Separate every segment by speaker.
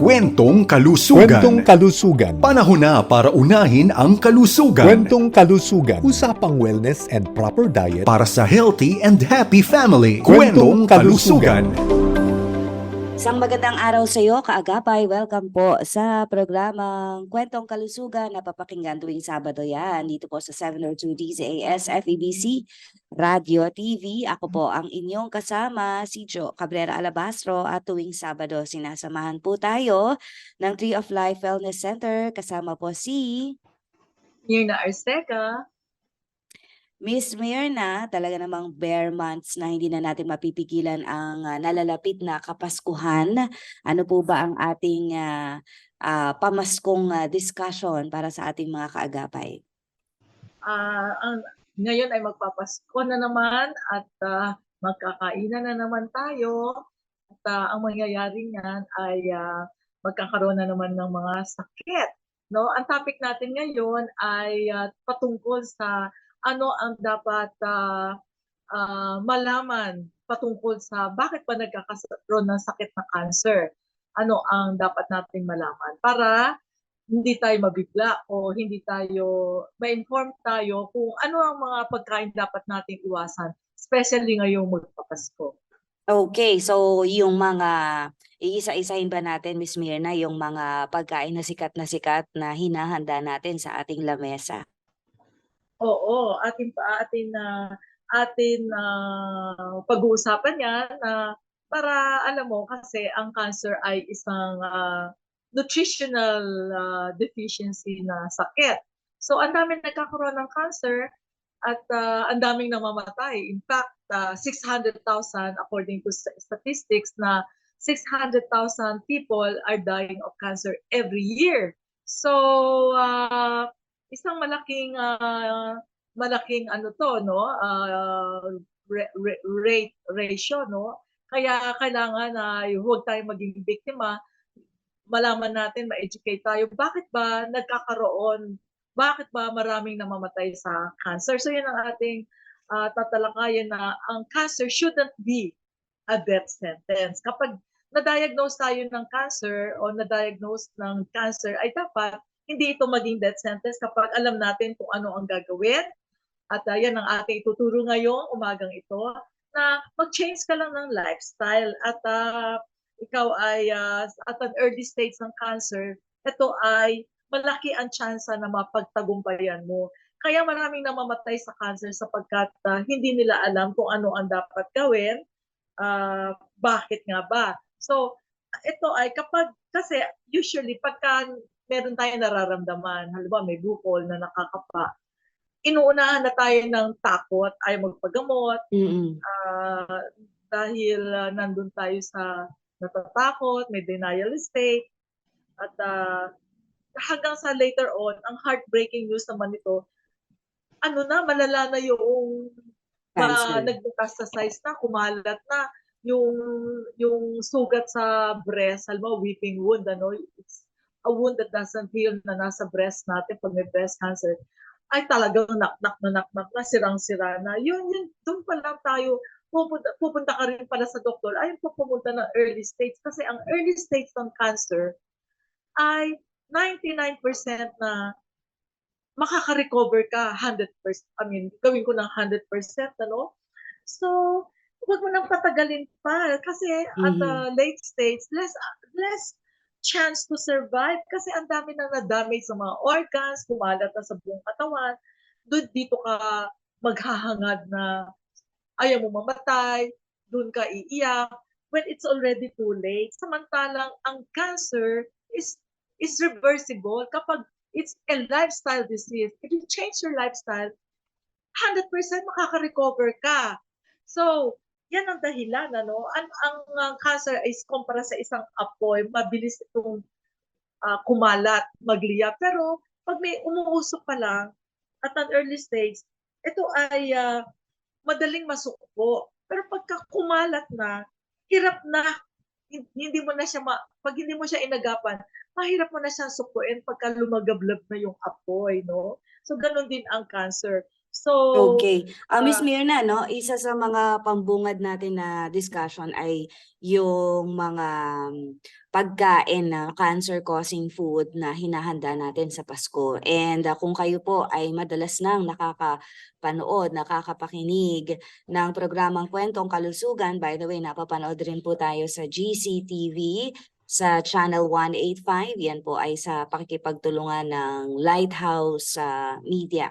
Speaker 1: Kwentong Kalusugan.
Speaker 2: Kwentong kalusugan.
Speaker 1: Panahon na para unahin ang kalusugan.
Speaker 2: Kwentong kalusugan. Usapang wellness and proper diet.
Speaker 1: para sa healthy and happy family.
Speaker 2: Kwentong
Speaker 1: Kalusugan.
Speaker 3: Isang magandang araw sa iyo, kaagapay. Welcome po sa programang Kwentong Kalusugan na papakinggan tuwing Sabado yan. Dito po sa 702 DZAS FEBC Radio TV. Ako po ang inyong kasama, si Jo Cabrera Alabastro. At tuwing Sabado, sinasamahan po tayo ng Tree of Life Wellness Center. Kasama po si
Speaker 4: Mirna Arseca.
Speaker 3: Miss Mirna, talaga namang bare months na hindi na natin mapipigilan ang ah, nalalapit na Kapaskuhan. Ano po ba ang ating ah, ah, pamaskong ah, discussion para sa ating mga kaagapay?
Speaker 4: Ah, ang, ngayon ay magpapasko na naman at ah, magkakainan na naman tayo. At ah, ang mangyayari niyan ay ah, magkakaroon na naman ng mga sakit. No? Ang topic natin ngayon ay ah, patungkol sa ano ang dapat ah, ah, malaman patungkol sa bakit ba nagkakaroon ng sakit na cancer. Ano ang dapat nating malaman para hindi tayo mabigla o hindi tayo ma-inform tayo kung ano ang mga pagkain dapat nating iwasan, especially ngayong magpapasko.
Speaker 3: Okay, so yung mga iisa-isahin ba natin, Miss Mirna, yung mga pagkain na sikat na sikat na hinahanda natin sa ating lamesa?
Speaker 4: Oo, atin pa atin na atin na pag-uusapan 'yan na para alam mo kasi ang cancer ay isang ah, nutritional ah, deficiency na sakit. So ang daming nagkakaroon ng cancer at ah, ang daming namamatay. In fact, ah, 600,000 according to st- statistics na 600,000 people are dying of cancer every year. So ah, isang malaking ah, malaking ano to no? Re- rate ratio no? Kaya kailangan na huwag tayong maging biktima. Malaman natin ma-educate tayo bakit ba nagkakaroon? Bakit ba maraming namamatay sa cancer? So yun ang ating ah, tatalakayin na ang cancer shouldn't be a death sentence. Kapag na-diagnose tayo ng cancer o na-diagnose ng cancer ay dapat hindi ito maging death sentence kapag alam natin kung ano ang gagawin. At uh, yan ang ating ituturo ngayong umagang ito na mag-change ka lang ng lifestyle at uh, ikaw ay uh, at an early stage ng cancer, ito ay malaki ang tsansa na mapagtagumpayan mo. Kaya maraming namamatay sa cancer sapagkat uh, hindi nila alam kung ano ang dapat gawin, uh, bakit nga ba. So, ito ay kapag, kasi usually pagka meron tayong nararamdaman. Halimbawa, may bukol na nakakapa. Inuunahan na tayo ng takot, ay magpagamot,
Speaker 3: Mm-mm.
Speaker 4: ah, dahil ah, nandun tayo sa natatakot, may denial state, at ah, hanggang sa later on, ang heartbreaking news naman ito, ano na, malala na yung ma, nag-metastasize na, kumalat na, yung yung sugat sa breast, halimbawa weeping wound, ano, it's a wound that doesn't heal na nasa breast natin pag may breast cancer, ay talagang nak-nak na nak-nak na, sirang-sira na. Yun, yun, doon pa lang tayo, pupunta, pupunta ka rin pala sa doktor, ay po pumunta ng early stage. Kasi ang early stage ng cancer ay 99% na makaka-recover ka 100%. I mean, gawin ko ng 100%, ano? So, huwag mo nang patagalin pa kasi at
Speaker 3: Mhm.
Speaker 4: the late stage, less less chance to survive kasi ang dami nang na-damage sa mga organs, kumalat na sa buong katawan. Doon dito ka maghahangad na ayaw mo mamatay, doon ka iiyak when it's already too late. Samantalang ang cancer is is reversible kapag it's a lifestyle disease. If you change your lifestyle, 100% makaka-recover ka. So, yan ang dahilan, ano? Ang, ang uh, cancer is kumpara sa isang apoy, mabilis itong ah, kumalat, magliya. Pero, pag may umuusok pa lang, at an early stage, ito ay ah, madaling masukpo. Pero pagka kumalat na, hirap na, hin- hindi mo na siya, ma- pag hindi mo siya inagapan, mahirap mo na siyang sukuin pagka lumagablab na yung apoy, no? So, ganun din ang cancer. So,
Speaker 3: Okay. Ah, Miss
Speaker 4: ah,
Speaker 3: Mirna, no, isa sa mga pambungad natin na discussion ay yung mga mm, pagkain na cancer-causing food na hinahanda natin sa Pasko. And ah, kung kayo po ay madalas nang nakakapanood, nakakapakinig ng programang Kwentong Kalusugan, by the way, napapanood rin po tayo sa GCTV sa Channel 185. Yan po ay sa pakikipagtulungan ng Lighthouse ah, Media.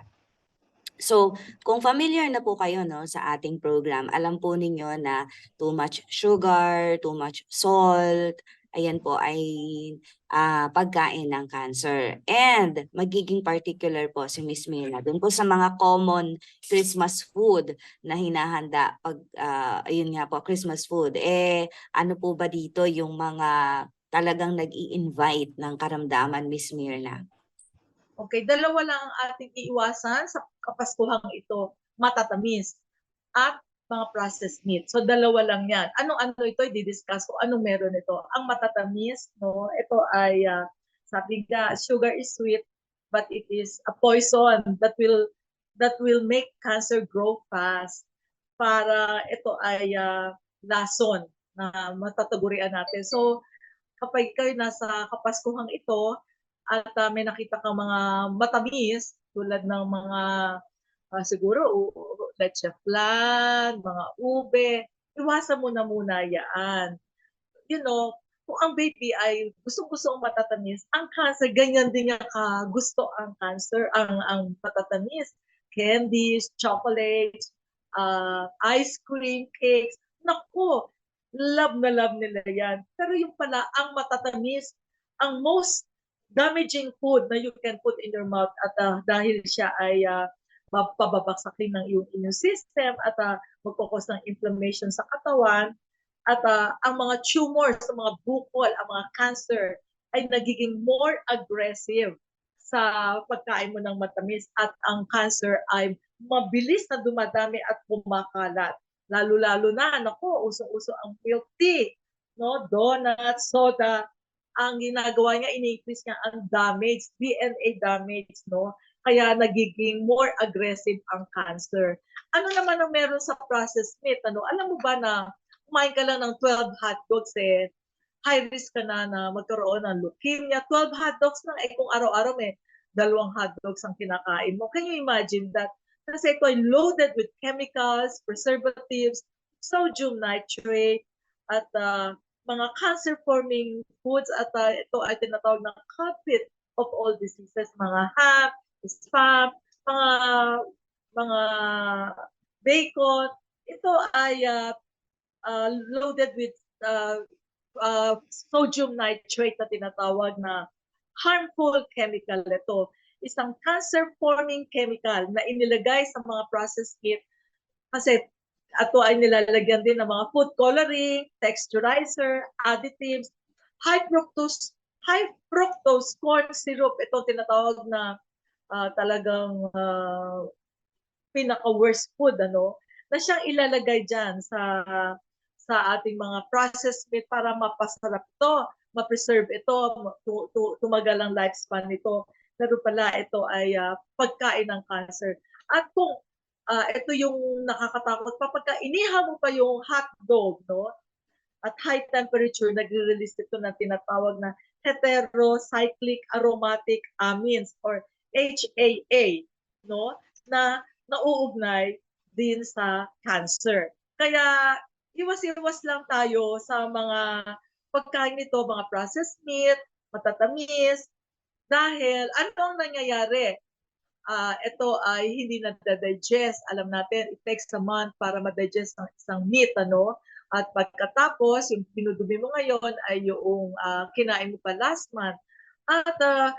Speaker 3: So, kung familiar na po kayo no sa ating program, alam po ninyo na too much sugar, too much salt, ayan po ay ah, pagkain ng cancer. And magiging particular po si Miss Mirna dun po sa mga common Christmas food na hinahanda pag ah, ayun nga po Christmas food. Eh ano po ba dito yung mga talagang nag-i-invite ng karamdaman Miss Mirna?
Speaker 4: Okay, dalawa lang ang ating iiwasan sa kapaskuhang ito, matatamis at mga processed meat. So dalawa lang 'yan. Anong ano ito i-discuss ko anong meron ito. Ang matatamis, no, ito ay ah, sabi nga sugar is sweet but it is a poison that will that will make cancer grow fast. Para ito ay ah, lason na matatagurian natin. So kapag kayo nasa kapaskuhang ito, at ah, may nakita kang mga matamis tulad ng mga ah, siguro leche flan, mga ube, iwasan mo na muna yan. You know, kung ang baby ay gustong-gusto ang matatamis, ang cancer, ganyan din niya ka gusto ang cancer, ang, ang matatamis. Candies, chocolates, ah, ice cream, cakes. Naku, love na love nila yan. Pero yung pala, ang matatamis, ang most damaging food na you can put in your mouth at ah, dahil siya ay uh, pababaksakin ng iyong immune system at uh, magkakos ng inflammation sa katawan at ah, ang mga tumors sa mga bukol, ang mga cancer ay nagiging more aggressive sa pagkain mo ng matamis at ang cancer ay mabilis na dumadami at kumakalat. Lalo-lalo na, nako, usong-uso ang milk tea, no? donuts, soda, ang ginagawa niya, ini-increase niya ang damage, DNA damage, no? Kaya nagiging more aggressive ang cancer. Ano naman ang meron sa processed meat? Ano? Alam mo ba na kumain ka lang ng 12 hot dogs eh, high risk ka na na magkaroon ng leukemia. 12 hot dogs lang eh kung araw-araw may dalawang hot dogs ang kinakain mo. Can you imagine that? Kasi ito ay loaded with chemicals, preservatives, sodium nitrate, at uh, mga cancer-forming foods at uh, ito ay tinatawag ng culprit of all diseases, mga ham, spam, mga mga bacon. Ito ay uh, uh, loaded with uh, uh, sodium nitrate na tinatawag na harmful chemical ito. Isang cancer-forming chemical na inilagay sa mga processed meat kasi ato ay nilalagyan din ng mga food coloring, texturizer, additives, high fructose high fructose corn syrup ito tinatawag na ah, talagang ah, pinaka worst food ano na siyang ilalagay diyan sa sa ating mga processed meat para mapasarap ito, ma-preserve ito, tu- tu- tumagal ang lifespan nito. Pero pala ito ay ah, pagkain ng cancer. At kung ah, ito yung nakakatakot pa pagka inihaw mo pa yung hot dog, no? At high temperature, nagre-release ito na tinatawag na heterocyclic aromatic amines or HAA, no? Na nauugnay din sa cancer. Kaya iwas-iwas lang tayo sa mga pagkain nito, mga processed meat, matatamis, dahil ano ang nangyayari? Ah, ito ay hindi na-digest. Alam natin, it takes a month para ma-digest ang isang meat, ano? At pagkatapos, yung pinudumi mo ngayon ay yung ah, kinain mo pa last month. At ah,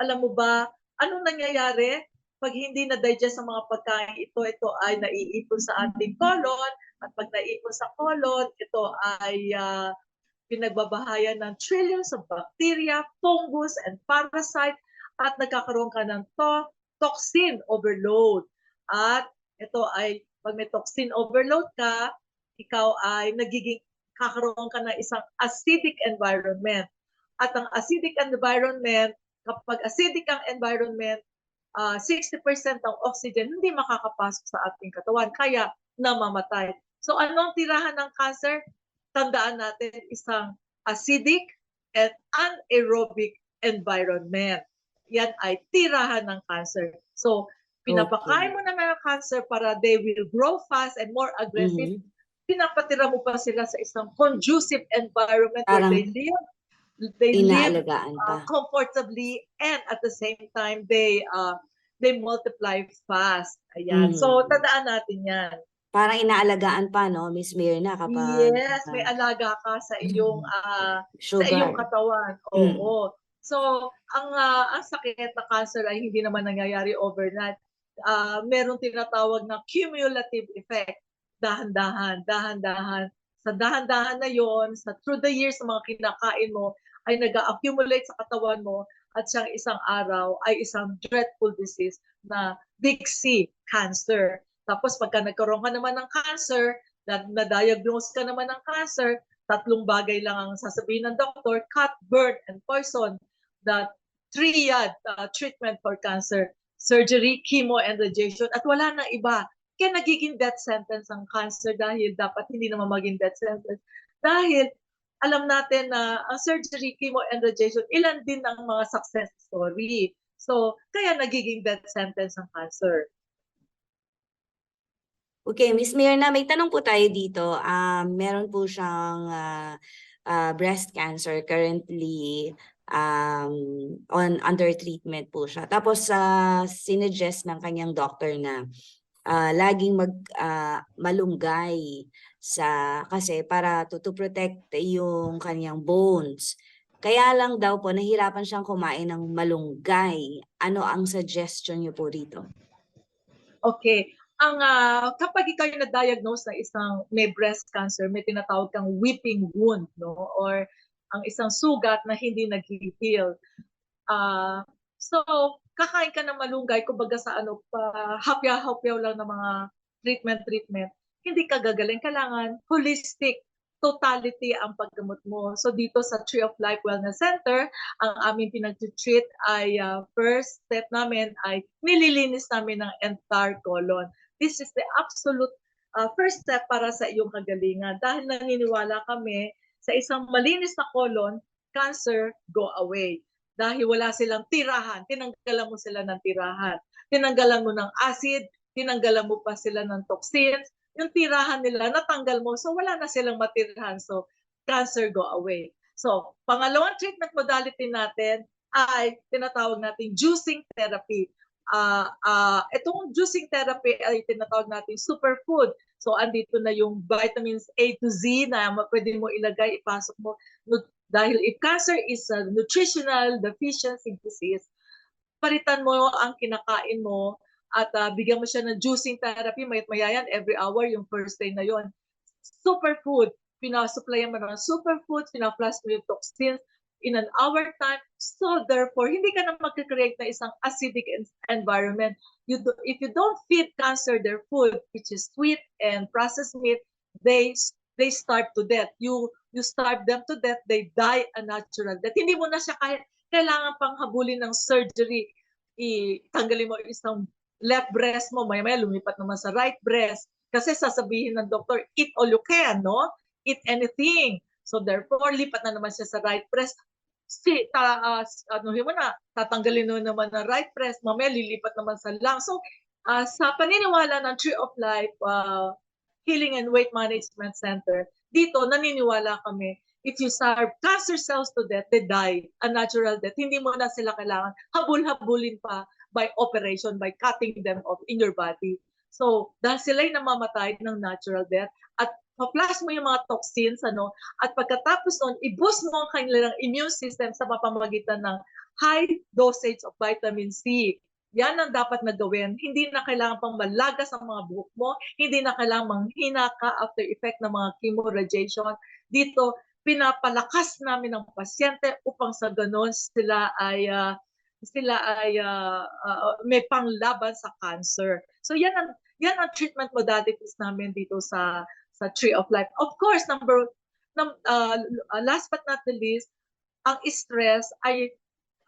Speaker 4: alam mo ba, anong nangyayari? Pag hindi na-digest ang mga pagkain ito, ito ay naiipon sa ating colon. At pag naipon sa colon, ito ay ah, pinagbabahayan ng trillions of bacteria, fungus, and parasite at nagkakaroon ka ng to toxin overload. At ito ay, pag may toxin overload ka, ikaw ay nagiging kakaroon ka ng isang acidic environment. At ang acidic environment, kapag acidic ang environment, ah, 60% ng oxygen hindi makakapasok sa ating katawan, kaya namamatay. So ano ang tirahan ng cancer? Tandaan natin isang acidic and anaerobic environment. Yan ay tirahan ng cancer. So pinapakain mo na ng cancer para they will grow fast and more aggressive.
Speaker 3: Mhm.
Speaker 4: Pinapatira mo pa sila sa isang conducive environment
Speaker 3: Parang
Speaker 4: where they live. They live uh, comfortably and at the same time they uh, they multiply fast. Ayan. So
Speaker 3: Mm.
Speaker 4: tandaan natin 'yan.
Speaker 3: Parang inaalagaan pa, no, Miss Mirna, kapag
Speaker 4: Yes, may alaga ka sa iyong sa
Speaker 3: sugar.
Speaker 4: iyong katawan.
Speaker 3: Mm.
Speaker 4: So, ang ah, ang sakit na cancer ay hindi naman nangyayari overnight. Ah, merong tinatawag na cumulative effect. Dahan-dahan, dahan-dahan. Sa dahan-dahan na 'yon, sa through the years ng mga kinakain mo ay nag-accumulate sa katawan mo at siyang isang araw ay isang dreadful disease na C, cancer. Tapos pagka nagkaroon ka naman ng cancer, na, na-diagnose ka naman ng cancer, tatlong bagay lang ang sasabihin ng doktor, cut, burn, and poison. The triad uh, treatment for cancer, surgery, chemo, and radiation. At wala nang iba. Kaya nagiging death sentence ang cancer dahil dapat hindi naman maging death sentence. Dahil alam natin na ang surgery, chemo, and radiation, ilan din ang mga success story. So, kaya nagiging death sentence ang cancer.
Speaker 3: Okay, Miss Mirna, may tanong po tayo dito. Um, meron po siyang ah, ah, breast cancer currently um, on under treatment po siya. Tapos sa sinuggest ng kanyang doctor na ah, laging mag ah, malunggay sa kasi para to, to protect yung kanyang bones. Kaya lang daw po nahirapan siyang kumain ng malunggay. Ano ang suggestion niyo po rito?
Speaker 4: Okay. Ang ah, kapag ikaw na-diagnose na isang may breast cancer, may tinatawag kang weeping wound, no? Or ang isang sugat na hindi nag-heal. Ah, so, kakain ka ng malunggay, kumbaga sa ano, pa, hapyaw-hapyaw lang ng mga treatment-treatment, hindi ka gagaling. Kailangan holistic totality ang paggamot mo. So dito sa Tree of Life Wellness Center, ang aming pinag-treat ay ah, first step namin ay nililinis namin ng entire colon. This is the absolute uh, first step para sa iyong kagalingan. Dahil naniniwala kami sa isang malinis na colon, cancer go away. Dahil wala silang tirahan, tinanggalan mo sila ng tirahan. Tinanggalan mo ng acid, tinanggalan mo pa sila ng toxins, yung tirahan nila, natanggal mo, so wala na silang matirahan. So, cancer go away. So, pangalawang treatment modality natin ay tinatawag nating juicing therapy ah ah itong juicing therapy ay tinatawag natin superfood. So andito na yung vitamins A to Z na pwede mo ilagay, ipasok mo. Dahil if cancer is a nutritional deficiency disease, palitan mo ang kinakain mo at ah, bigyan mo siya ng juicing therapy, mayat maya every hour yung first day na yon. Superfood, pinasupplyan mo ng superfood, pinaflush mo yung toxins, in an hour time. So therefore, hindi ka na mag-create na isang acidic en- environment. You do, if you don't feed cancer their food, which is sweet and processed meat, they they starve to death. You you starve them to death, they die a natural death. Hindi mo na siya kaya, kailangan pang habulin ng surgery. I, tanggalin mo isang left breast mo, maya maya lumipat naman sa right breast. Kasi sasabihin ng doktor, eat all you can, no? Eat anything. So therefore, lipat na naman siya sa right breast si ta, uh, ano mo na tatanggalin mo naman ng right breast mamaya lilipat naman sa lung. So ah, sa paniniwala ng Tree of Life ah, Healing and Weight Management Center dito naniniwala kami if you starve cancer cells to death they die a natural death. Hindi mo na sila kailangan. Habul-habulin pa by operation by cutting them off in your body. So dahil sila'y namamatay ng natural death at pa-flush mo yung mga toxins, ano, at pagkatapos nun, i-boost mo ang kanilang immune system sa mapamagitan ng high dosage of vitamin C. Yan ang dapat na gawin. Hindi na kailangan pang malagas ang mga buhok mo. Hindi na kailangan manghina ka after effect ng mga chemo radiation. Dito, pinapalakas namin ang pasyente upang sa ganun sila ay ah, sila ay ah, ah, may panglaban sa cancer. So yan ang yan ang treatment modalities namin dito sa sa Tree of Life. Of course, number num, uh, last but not the least, ang stress ay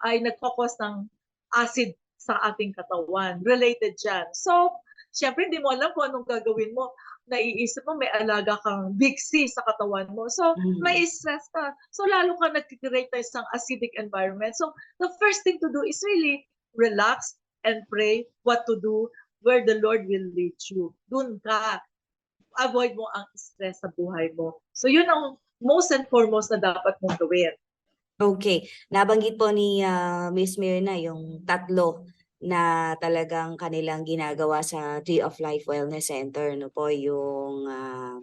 Speaker 4: ay nagkakos ng acid sa ating katawan. Related dyan. So, syempre, hindi mo alam kung anong gagawin mo. Naiisip mo, may alaga kang big C sa katawan mo. So,
Speaker 3: Mhm.
Speaker 4: may stress ka. So, lalo ka nag-create ng isang acidic environment. So, the first thing to do is really relax and pray what to do where the Lord will lead you. Doon ka. Avoid mo ang stress sa buhay mo. So, yun ang most and foremost na dapat mong gawin.
Speaker 3: Okay, nabanggit po ni ah, Miss Mirna yung tatlo na talagang kanilang ginagawa sa Tree of Life Wellness Center, no po, yung ah,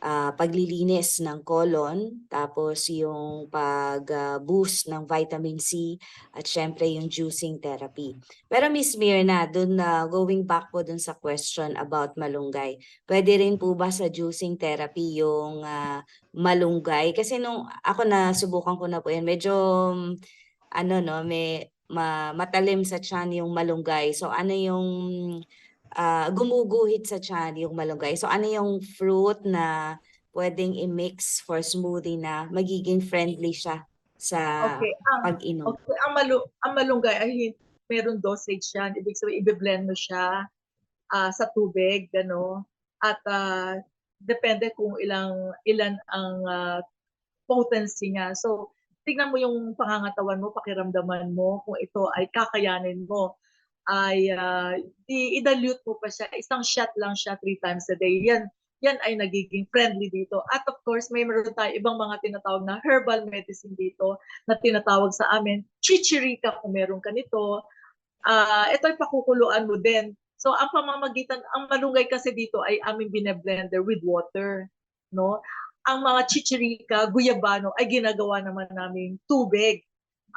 Speaker 3: ah, paglilinis ng colon, tapos yung pag-boost ng vitamin C, at syempre yung juicing therapy. Pero Miss Mirna, dun na going back po dun sa question about malunggay, pwede rin po ba sa juicing therapy yung ah, malunggay? Kasi nung ako na subukan ko na po yan, medyo ano no, may ma, matalim sa tiyan yung malunggay. So ano yung ah, gumuguhit sa tiyan yung malunggay? So ano yung fruit na pwedeng i-mix for smoothie na magiging friendly siya sa
Speaker 4: Okay. Ang,
Speaker 3: pag-inom?
Speaker 4: okay. Ang, malu ang malunggay ay meron dosage yan. Ibig sabihin, i-blend mo siya ah, sa tubig, gano. At ah, depende kung ilang ilan ang ah, potency niya. So, tignan mo yung pangangatawan mo, pakiramdaman mo kung ito ay kakayanin mo ay i- i-dilute mo pa siya. Isang shot lang siya three times a day. Yan, yan ay nagiging friendly dito. At of course, may meron tayo ibang mga tinatawag na herbal medicine dito na tinatawag sa amin, chichirika kung meron ka nito. Ah, ito ay pakukuluan mo din. So ang pamamagitan, ang malunggay kasi dito ay aming bine-blender with water, no? Ang mga chichirika, guyabano ay ginagawa naman namin tubig.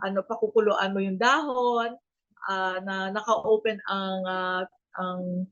Speaker 4: Ano, pakukuluan mo yung dahon, ah, na naka-open ang ah, ang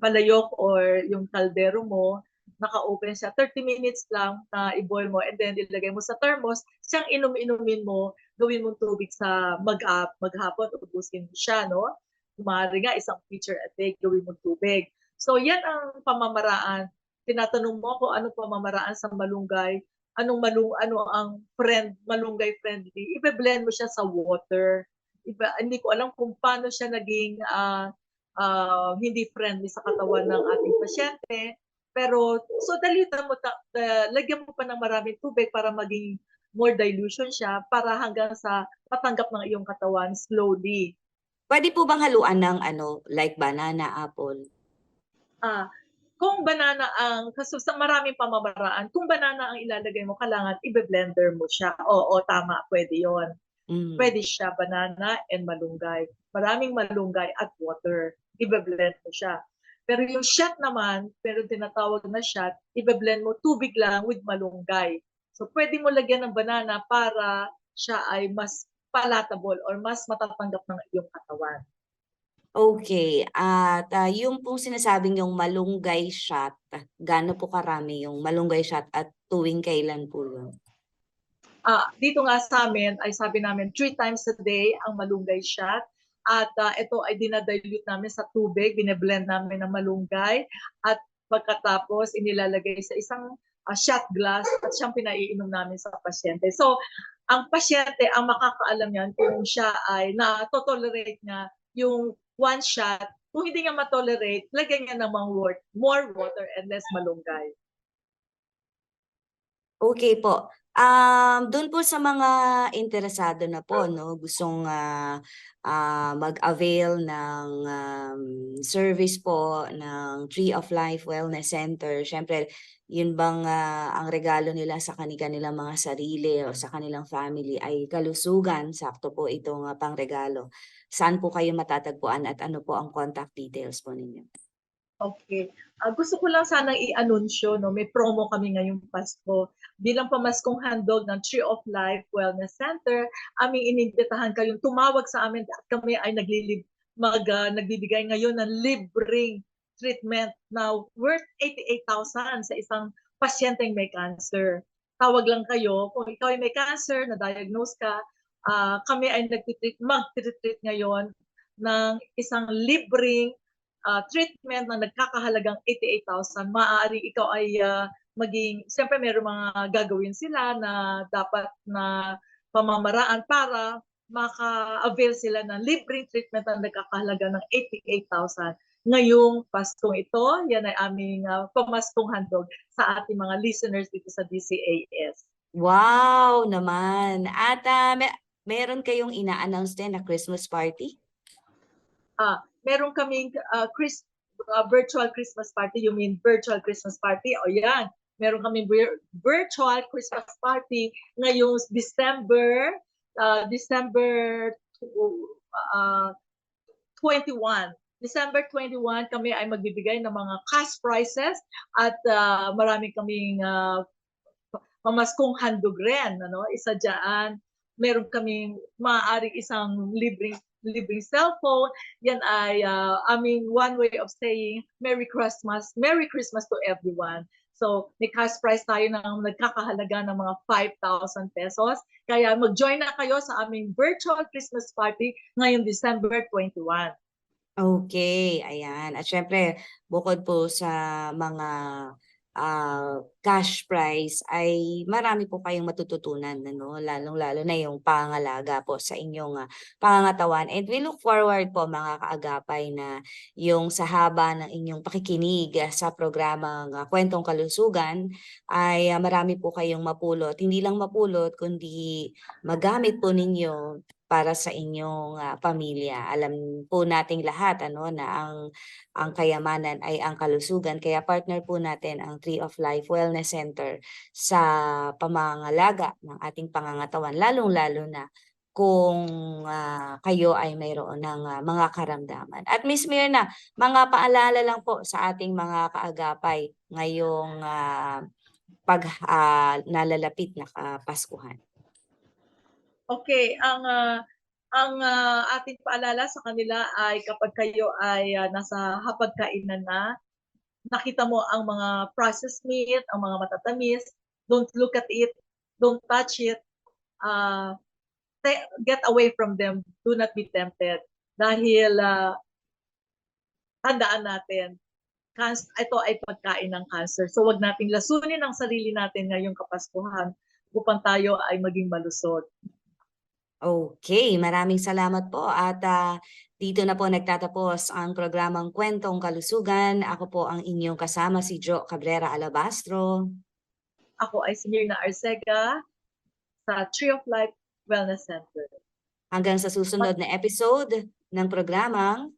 Speaker 4: palayok or yung kaldero mo, naka-open siya. 30 minutes lang na i-boil mo and then ilagay mo sa thermos. Siyang inom-inumin mo, gawin mong tubig sa mag-up, maghapon, ubusin mo siya, no? Kumari nga, isang pitcher a day, gawin mong tubig. So, yan ang pamamaraan. Tinatanong mo kung anong pamamaraan sa malunggay, anong malung ano ang friend malunggay friendly ibe-blend mo siya sa water iba hindi ko alam kung paano siya naging ah, ah, hindi friendly sa katawan ng ating pasyente. Pero so dalitan mo ta, ta- lagyan mo pa ng maraming tubig para maging more dilution siya para hanggang sa patanggap ng iyong katawan slowly.
Speaker 3: Pwede po bang haluan ng ano, like banana, apple?
Speaker 4: ah kung banana ang kasi sa maraming pamamaraan kung banana ang ilalagay mo kailangan ibe-blender mo siya. Oo tama pwede yon
Speaker 3: Mm.
Speaker 4: pwede siya banana and malunggay. Maraming malunggay at water. Ibe-blend mo siya. Pero yung shot naman, pero tinatawag na shot, ibe-blend mo tubig lang with malunggay. So pwede mo lagyan ng banana para siya ay mas palatable or mas matatanggap ng iyong katawan.
Speaker 3: Okay, at ah, yung pong sinasabing yung malunggay shot, gaano po karami yung malunggay shot at tuwing kailan po yun?
Speaker 4: Ah, dito nga sa amin ay sabi namin three times a day ang malunggay shot. At ah, ito ay dinadilute namin sa tubig, bine-blend namin ng malunggay at pagkatapos inilalagay sa isang ah, shot glass at siyang pinaiinom namin sa pasyente. So, ang pasyente ang makakaalam yan kung siya ay na-tolerate niya yung one shot. Kung hindi niya ma-tolerate, lagyan niya ng more water and less malunggay.
Speaker 3: Okay po. Um, doon po sa mga interesado na po, no, gustong ah, ah, mag-avail ng um, service po ng Tree of Life Wellness Center. Syempre, yun bang ah, ang regalo nila sa kanilang mga sarili o sa kanilang family ay kalusugan. Sakto po itong ah, pangregalo. Saan po kayo matatagpuan at ano po ang contact details po ninyo?
Speaker 4: Okay. Ah, gusto ko lang sanang i-anunsyo, no, may promo kami ngayong Pasko. Bilang pamaskong handog ng Tree of Life Wellness Center, aming inibitahan kayong tumawag sa amin at kami ay naglilib, mag, ah, nagbibigay ngayon ng libreng treatment na worth 88,000 sa isang pasyenteng may cancer. Tawag lang kayo, kung ikaw ay may cancer, na-diagnose ka, ah, kami ay nagtitreat, mag-treat ngayon ng isang libreng uh, treatment na nagkakahalagang 88,000, maaari ikaw ay uh, maging, siyempre meron mga gagawin sila na dapat na pamamaraan para maka-avail sila ng libreng treatment na nagkakahalaga ng 88,000 ngayong Paskong ito. Yan ay aming uh, pamaskong handog sa ating mga listeners dito sa DCAS.
Speaker 3: Wow naman. At ah, may, meron kayong ina-announce din na Christmas party?
Speaker 4: Meron kaming uh, Chris, uh, virtual Christmas party. You mean virtual Christmas party? O yan. Meron kaming vir- virtual Christmas party ngayong December uh, December uh, 21. December 21 kami ay magbibigay ng mga cash prizes at uh, marami kaming uh, mamaskong handog rin. Ano? Isa dyan, meron kaming maaaring isang libreng libreng cellphone. Yan ay uh, aming one way of saying Merry Christmas. Merry Christmas to everyone. So, may cash prize tayo ng nagkakahalaga ng mga 5,000 pesos. Kaya mag-join na kayo sa aming virtual Christmas party ngayong December 21.
Speaker 3: Okay, ayan. At syempre, bukod po sa mga ah, cash prize ay marami po kayong matututunan, ano? Lalong-lalo na yung pangalaga po sa inyong ah, pangangatawan. And we look forward po mga kaagapay na yung sa haba ng inyong pakikinig ah, sa programang ah, Kwentong Kalusugan ay ah, marami po kayong mapulot. Hindi lang mapulot, kundi magamit po ninyo para sa inyong ah, pamilya. Alam po nating lahat ano na ang ang kayamanan ay ang kalusugan kaya partner po natin ang Tree of Life Wellness Center sa pamangalaga ng ating pangangatawan lalong-lalo na kung ah, kayo ay mayroon ng ah, mga karamdaman. At Miss Mirna, mga paalala lang po sa ating mga kaagapay ngayong ah, pag ah, nalalapit na Kapaskuhan.
Speaker 4: Okay, ang ah, ang ah, ating paalala sa kanila ay kapag kayo ay ah, nasa hapagkainan na, nakita mo ang mga processed meat, ang mga matatamis, don't look at it, don't touch it, te- get away from them, do not be tempted. Dahil ah, tandaan natin, kans- ito ay pagkain ng cancer. So wag nating lasunin ang sarili natin ngayong Kapaskuhan upang tayo ay maging malusog.
Speaker 3: Okay, maraming salamat po at ah, dito na po nagtatapos ang programang Kwentong Kalusugan. Ako po ang inyong kasama si Jo Cabrera Alabastro.
Speaker 4: Ako ay si Mirna Arcega sa Tree of Life Wellness Center.
Speaker 3: Hanggang sa susunod na episode ng programang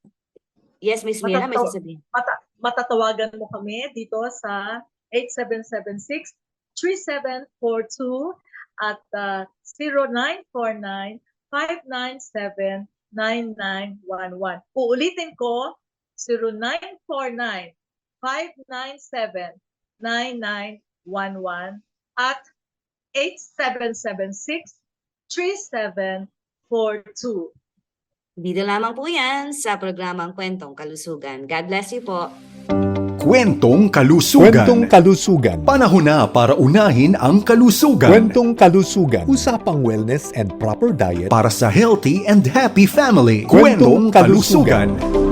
Speaker 3: Yes, Miss Mira, may
Speaker 4: Matataw-
Speaker 3: sasabihin.
Speaker 4: Mata- matatawagan mo kami dito sa 8776-3742 at uh, 0949-597-9911. Uulitin ko, 0949-597-9911 at 8776-3742.
Speaker 3: Dito lamang po yan sa programang Kwentong Kalusugan. God bless you po.
Speaker 1: Kwentong Kalusugan.
Speaker 2: Kwentong kalusugan.
Speaker 1: Panahon na para unahin ang kalusugan.
Speaker 2: Kwentong kalusugan. Usapang wellness and proper diet.
Speaker 1: Para sa healthy and happy family.
Speaker 2: Kwentong
Speaker 1: Kwentong Kalusugan.